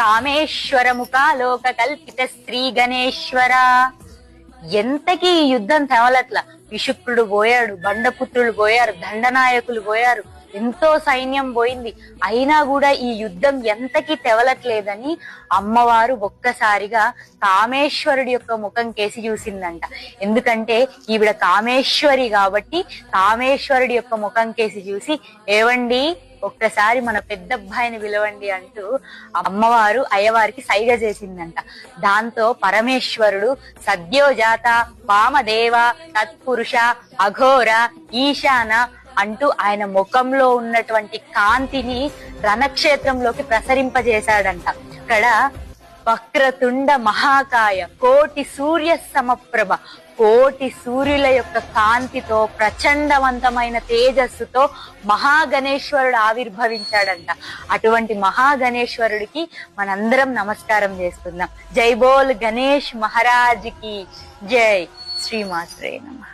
కామేశ్వర ముఖాలోక కల్పిత శ్రీ గణేశ్వర ఎంతకీ యుద్ధం తెవలట్ల? విషుక్రుడు పోయాడు బండపుత్రులు పోయారు దండనాయకులు పోయారు. ఎంతో సైన్యం పోయింది. అయినా కూడా ఈ యుద్ధం ఎంతకి తెవలట్లేదని అమ్మవారు ఒక్కసారిగా కామేశ్వరుడి యొక్క ముఖం కేసి చూసిందంట. ఎందుకంటే ఈవిడ కామేశ్వరి కాబట్టి కామేశ్వరుడి యొక్క ముఖం కేసి చూసి ఏవండి ఒక్కసారి మన పెద్ద అబ్బాయిని పిలవండి అంటూ అమ్మవారు అయ్యవారికి సైగ చేసిందంట. దాంతో పరమేశ్వరుడు సద్యోజాత వామదేవ తత్పురుష అఘోర ఈశాన అంటూ ఆయన ముఖంలో ఉన్నటువంటి కాంతిని రణక్షేత్రంలోకి ప్రసరింపజేశాడంట. ఇక్కడ వక్రతుండ మహాకాయ కోటి సూర్య సమప్రభ కోటి సూర్యుల యొక్క కాంతితో ప్రచండవంతమైన తేజస్సుతో మహాగణేశ్వరుడు ఆవిర్భవించాడంట. అటువంటి మహాగణేశ్వరుడికి మనందరం నమస్కారం చేస్తున్నాం. జై బోల్ గణేష్ మహారాజ్కి జై. శ్రీమాత్రే నమ.